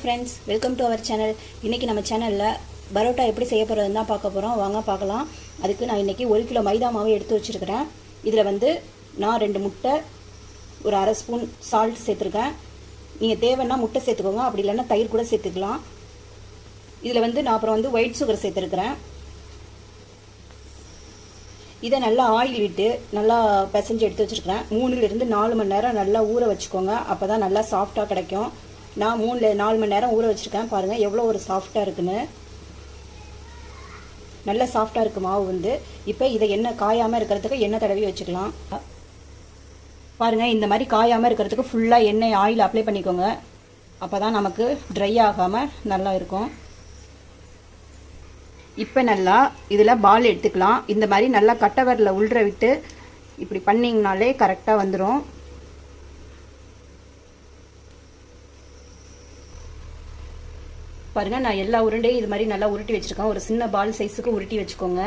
Friends welcome to our channel இன்றைக்கி நம்ம சேனலில் பரோட்டா எப்படி செய்ய தான் பார்க்க போகிறோம் வாங்க பார்க்கலாம். அதுக்கு நான் இன்றைக்கி ஒரு கிலோ மைதா மாவு எடுத்து வச்சுருக்கிறேன். இதில் வந்து நான் ரெண்டு முட்டை ஒரு அரை ஸ்பூன் சால்ட் சேர்த்துருக்கேன். நீங்கள் தேவைன்னா முட்டை சேர்த்துக்கோங்க. அப்படி இல்லைன்னா தயிர் கூட சேர்த்துக்கலாம். இதில் வந்து நான் அப்புறம் வந்து ஒயிட் சுகர் சேர்த்துருக்கிறேன். இதை நல்லா ஆயில் விட்டு நல்லா பிசைஞ்சு எடுத்து வச்சுருக்கிறேன். மூணுலேருந்து நாலு மணி நேரம் நல்லா ஊற வச்சுக்கோங்க. அப்போ தான் நல்லா சாஃப்டாக கிடைக்கும். நான் மூணு நாலு மணி நேரம் ஊற வச்சுருக்கேன். பாருங்கள் எவ்வளோ ஒரு சாஃப்டாக இருக்குன்னு. நல்ல சாஃப்டாக இருக்குது மாவு வந்து. இப்போ இதை எண்ணெய் காயாமல் இருக்கிறதுக்கு எண்ணெய் தடவி வச்சுக்கலாம். பாருங்கள் இந்த மாதிரி காயாமல் இருக்கிறதுக்கு ஃபுல்லாக எண்ணெய் ஆயில் அப்ளை பண்ணிக்கோங்க. அப்போ தான் நமக்கு ட்ரை ஆகாமல் நல்லா இருக்கும். இப்போ நல்லா இதில் பால் எடுத்துக்கலாம். இந்த மாதிரி நல்லா கட்டவரில் உள்ற விட்டு இப்படி பண்ணிங்கனாலே கரெக்டாக வந்துடும் பாருங்கள் நான் எல்லா உருண்டையும் இது மாதிரி நல்லா உருட்டி வச்சுருக்கேன். ஒரு சின்ன பால் சைஸுக்கு உருட்டி வச்சுக்கோங்க.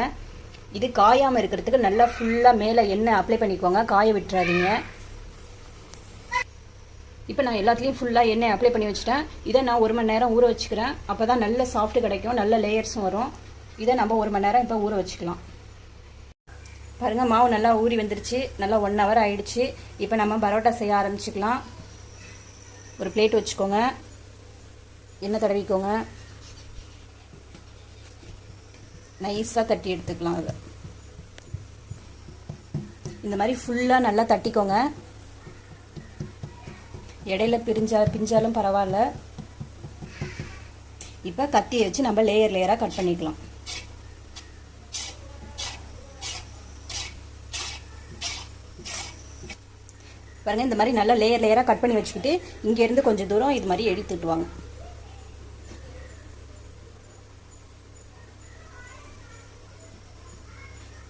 இது காயாமல் இருக்கிறதுக்கு நல்லா ஃபுல்லாக மேலே எண்ணெய் அப்ளை பண்ணிக்கோங்க. காய விட்டுறாதீங்க. இப்போ நான் எல்லாத்துலேயும் ஃபுல்லாக எண்ணெய் அப்ளை பண்ணி வச்சுட்டேன். இதை நான் ஒரு மணி நேரம் ஊற வச்சுக்கிறேன். அப்போ தான் நல்ல சாஃப்ட் கிடைக்கும். நல்ல லேயர்ஸும் வரும். இதை நம்ம ஒரு மணி நேரம் இப்போ ஊற வச்சுக்கலாம். பாருங்கள் மாவு நல்லா ஊறி வந்துருச்சு. நல்லா ஒன் ஹவர் ஆயிடுச்சு. இப்போ நம்ம பரோட்டா செய்ய ஆரம்பிச்சுக்கலாம். ஒரு பிளேட் வச்சுக்கோங்க. எண்ணெய் தடவிக்கோங்க. நைஸாக தட்டி எடுத்துக்கலாம் அதை. இந்த மாதிரி ஃபுல்லாக நல்லா தட்டிக்கோங்க. இடையில பிரிஞ்சா பிஞ்சாலும் பரவாயில்ல. இப்போ கத்தியை வச்சு நம்ம லேயர் லேயராக கட் பண்ணிக்கலாம். பாருங்க இந்த மாதிரி நல்லா லேயர் லேயராக கட் பண்ணி வச்சுக்கிட்டு இங்கேருந்து கொஞ்சம் தூரம் இது மாதிரி எடுத்துட்டு வாங்க.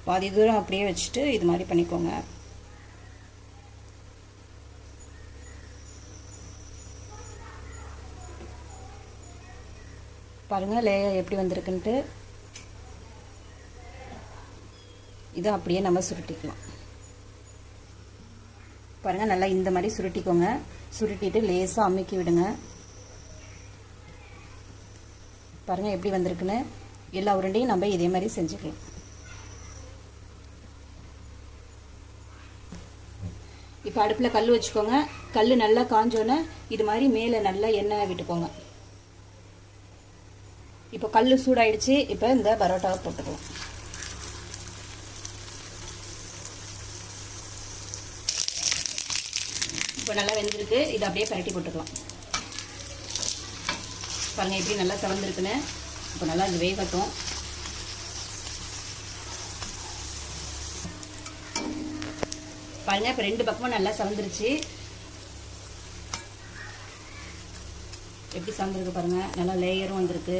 பாதி தூரம் அப்படியே வச்சுட்டு இது மாதிரி பண்ணிக்கோங்க. பாருங்கள் லேயர் எப்படி வந்திருக்குன்ட்டு. இதை அப்படியே நம்ம சுருட்டிக்கலாம். பாருங்கள் நல்லா இந்த மாதிரி சுருட்டிக்கோங்க. சுருட்டிட்டு லேசாக அமுக்கி விடுங்க. பாருங்கள் எப்படி வந்திருக்குன்னு. எல்லா உருண்டையும் நம்ம இதே மாதிரி செஞ்சுக்கலாம். இப்போ அடுப்பில் கல் வச்சுக்கோங்க. கல் நல்லா காஞ்சோன்னே இது மாதிரி மேலே நல்லா எண்ணெய் விட்டுக்கோங்க. இப்போ கல் சூடாயிடுச்சு. இப்போ இந்த பரோட்டாவை போட்டுக்கலாம். இப்போ நல்லா வெந்திருக்கு. இதை அப்படியே பரட்டி போட்டுக்கலாம். பாருங்கள் எப்படி நல்லா செவந்திருக்குன்னு. இப்போ நல்லா இது வேகட்டும். பாருங்கள் இப்போ ரெண்டு பக்கமும் நல்லா சவந்துருச்சு. எப்படி செவந்திருக்கு பாருங்கள் நல்லா லேயரும் வந்திருக்கு.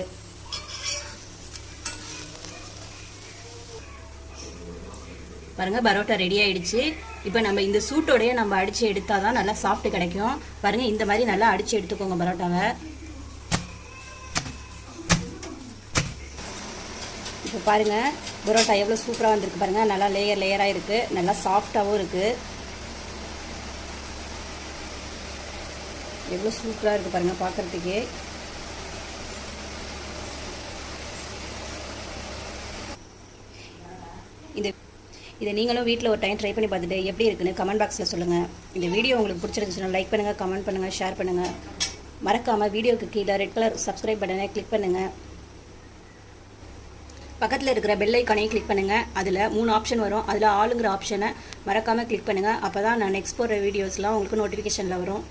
பாருங்கள் பரோட்டா ரெடி ஆயிடுச்சு. இப்போ நம்ம இந்த சூட்டோடைய நம்ம அடித்து எடுத்தால் தான் நல்லா சாஃப்ட் கிடைக்கும். பாருங்கள் இந்த மாதிரி நல்லா அடித்து எடுத்துக்கோங்க பரோட்டாவை. இப்போ பாருங்கள் பரோட்டா எவ்வளோ சூப்பராக வந்திருக்கு பாருங்கள் நல்லா லேயர் லேயராக இருக்குது நல்லா சாஃப்டாகவும் இருக்குது எவ்வளோ சூப்பராக இருக்குது பாருங்கள் பார்க்குறதுக்கே இந்த இதை நீங்களும் வீட்டில் ஒரு டைம் ட்ரை பண்ணி பார்த்துட்டு எப்படி இருக்குன்னு கமெண்ட் பாக்ஸில் சொல்லுங்கள் இந்த வீடியோ உங்களுக்கு பிடிச்சிருந்துச்சுன்னா லைக் பண்ணுங்கள் கமெண்ட் பண்ணுங்கள் ஷேர் பண்ணுங்கள் மறக்காமல் வீடியோக்கு கீழே ரெட் கலர் சப்ஸ்கிரைப் பட்டனை கிளிக் பண்ணுங்கள் பக்கத்தில் இருக்கிற பெல் கிளிக் பண்ணுங்கள் அதில் மூணு ஆப்ஷன் வரும். அதில் ஆளுங்கிற ஆப்ஷனை மறக்காமல் கிளிக் பண்ணுங்கள் அப்போ தான் நான் நெக்ஸ்ட் போகிற வீடியோஸ்லாம் உங்களுக்கு நோட்டிஃபிகேஷனில் வரும்.